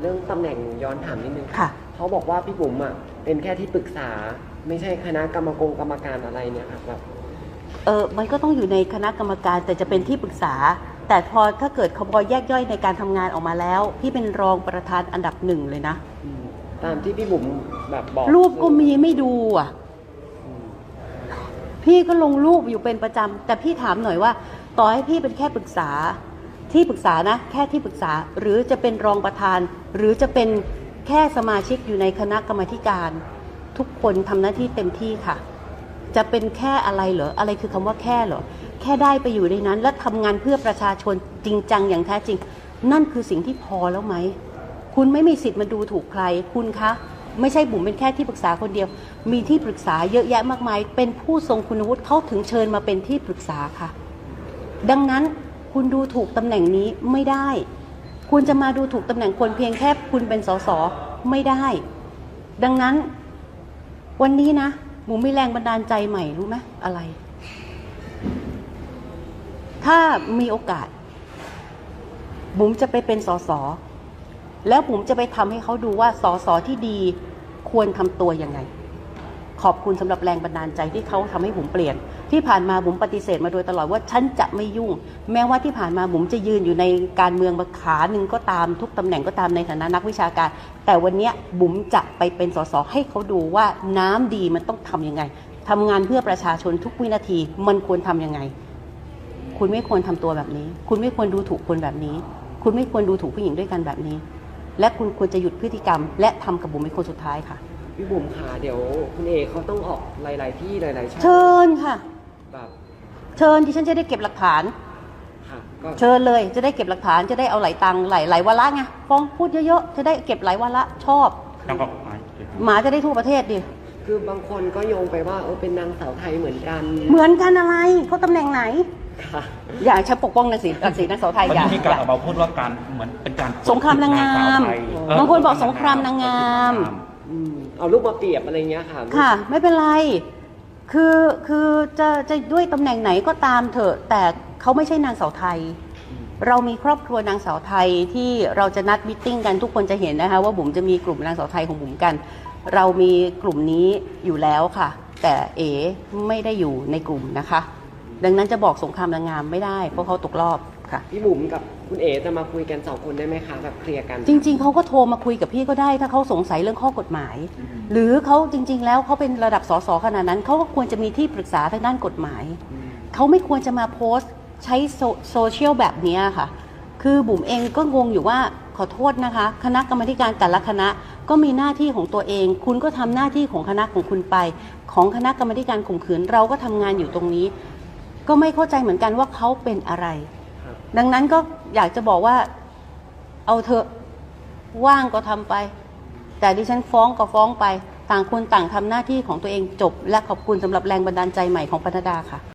เรื่องตำแหน่งย้อนถามนิดนึงค่ะ เขาบอกว่าพี่บุ๋มอะเป็นแค่ที่ปรึกษาไม่ใช่คณะกรรมกรกรรมการอะไรเนี่ยค่ะแบบเออมันก็ต้องอยู่ในคณะกรรมการแต่จะเป็นที่ปรึกษา แต่พอถ้าเกิดเขาพอแยกย่อยในการทำงานออกมาแล้ว พี่เป็นรองประธานอันดับหนึ่งเลยนะ อืมตามที่พี่บุ๋มแบบบอกรูปก็มีไม่ดูอะ อืมพี่ก็ลงรูปอยู่เป็นประจำแต่พี่ถามหน่อยว่า ต่อให้พี่เป็นแค่ปรึกษา ที่ปรึกษานะแค่ที่ปรึกษาหรือจะเป็นรองประธาน หรือจะเป็นแค่สมาชิกอยู่ในคณะกรรมการ ทุกคนทำหน้าที่เต็มที่ค่ะ จะเป็นแค่อะไรเหรออะไรคือคำว่าแค่เหรอแค่ได้ไปอยู่ในนั้น และทำงานเพื่อประชาชนจริงจังอย่างแท้จริง นั่นคือสิ่งที่พอแล้วไหมคุณไม่มีสิทธิ์มาดูถูกใครคุณคะไม่ใช่บุ๋มเป็นแค่ที่ปรึกษาคนเดียว มีที่ปรึกษาเยอะแยะมากมาย เป็นผู้ทรงคุณวุฒิเขาถึงเชิญมาเป็นที่ปรึกษาค่ะ ดังนั้น คุณดูถูกตำแหน่งนี้ไม่ได้ คุณจะมาดูถูกตำแหน่งคนเพียงแค่คุณเป็นสสไม่ได้ ดังนั้น วันนี้นะบุ๋มมีแรงบันดาลใจใหม่รู้ไหมอะไร ถ้ามีโอกาสบุ๋มจะไปเป็นสสแล้วบุ๋มจะไปทำให้เขาดูว่าสสที่ดีควรทำตัวยังไง ขอบคุณสำหรับแรงบันดาลใจที่เขาทำให้บุ๋มเปลี่ยน ที่ผ่านมาบุ๋มปฏิเสธมาโดยตลอดว่าฉันจะไม่ยุ่ง แม้ว่าที่ผ่านมาบุ๋มจะยืนอยู่ในการเมืองมาขาหนึ่งก็ตามทุกตำแหน่งก็ตามในฐานะนักวิชาการ แต่วันนี้บุ๋มจะไปเป็นสสให้เขาดูว่าน้ำดีมันต้องทำยังไงทำงานเพื่อประชาชนทุกวินาทีมันควรทำยังไง คุณไม่ควรทำตัวแบบนี้ คุณไม่ควรดูถูกคนแบบนี้ คุณไม่ควรดูถูกผู้หญิงด้วยกันแบบนี้ และคุณควรจะหยุดพฤติกรรม และทำกับบุ๋มเป็นคนสุดท้ายค่ะ พี่บุ๋มค่ะเดี๋ยวคุณเอเขาต้องออกหลาย ๆ ที่หลายๆช่องเชิญค่ะ แบบเชิญที่ฉันจะได้เก็บหลักฐาน ค่ะก็เชิญเลยจะได้เก็บหลักฐานจะได้เอาหลายตังค์หลายหลายวาระไงฟ้องพูดเยอะๆจะได้เก็บหลายวาระชอบ แล้วก็หมาจะได้ทั่วประเทศดิคือบางคนก็โยงไปว่าเออเป็นนางสาวไทยเหมือนกันเหมือนกันอะไรเขาตำแหน่งไหน ค่ะ อย่าใช้ปกป้องนางสีนางสีนางสาวไทยวันอย่านี้มีการอย่าออกมาพูดว่าการเหมือนเป็นการสงครามนางงามสวไทยเบางคนบอกสงครามนางงาม อืมเอารูปมาเปรียบอะไรเงี้ยค่ะ ค่ะ ไม่เป็นไร คือคือจะจะด้วยตำแหน่งไหนก็ตามเถอะ แต่เขาไม่ใช่นางสาวไทยเรามีครอบครัวนางสาวไทยที่เราจะนัดมิทติ้งกันทุกคนจะเห็นนะคะ ว่าบุ๋มจะมีกลุ่มนางสาวไทยของบุ๋มกัน เรามีกลุ่มนี้อยู่แล้วค่ะ แต่เอ๋ไม่ได้อยู่ในกลุ่มนะคะ ดังนั้นจะบอกสงครามนางงามไม่ได้เพราะเขาตกรอบ ค่ะ พี่บุ๋มกับคุณเอจะมาคุยกันสองคนได้ไหมคะแบบเคลียร์กัน จริง ๆเขาก็โทรมาคุยกับพี่ก็ได้ถ้าเขาสงสัยเรื่องข้อกฎหมาย หรือเขาจริง ๆ แล้วเขาเป็นระดับสสขนาดนั้นเขาก็ควรจะมีที่ปรึกษาทางด้านกฎหมายอืมเขาไม่ควรจะมาโพสต์ใช้โซโซเชียลแบบเนี้ยค่ะ คือบุ๋มเองก็งงอยู่ว่าขอโทษนะคะ คณะกรรมาธิการแต่ละคณะก็มีหน้าที่ของตัวเอง คุณก็ทำหน้าที่ของคณะของคุณไป ของคณะกรรมาธิการข่มขืนเราก็ทำงานอยู่ตรงนี้ ก็ไม่เข้าใจเหมือนกันว่าเขาเป็นอะไรครับ ดังนั้นก็อยากจะบอกว่าเอาเถอะว่างก็ทำไป แต่ดิฉันฟ้องก็ฟ้องไป ต่างคนต่างทำหน้าที่ของตัวเองจบ และขอบคุณสำหรับแรงบันดาลใจใหม่ของปนดาค่ะ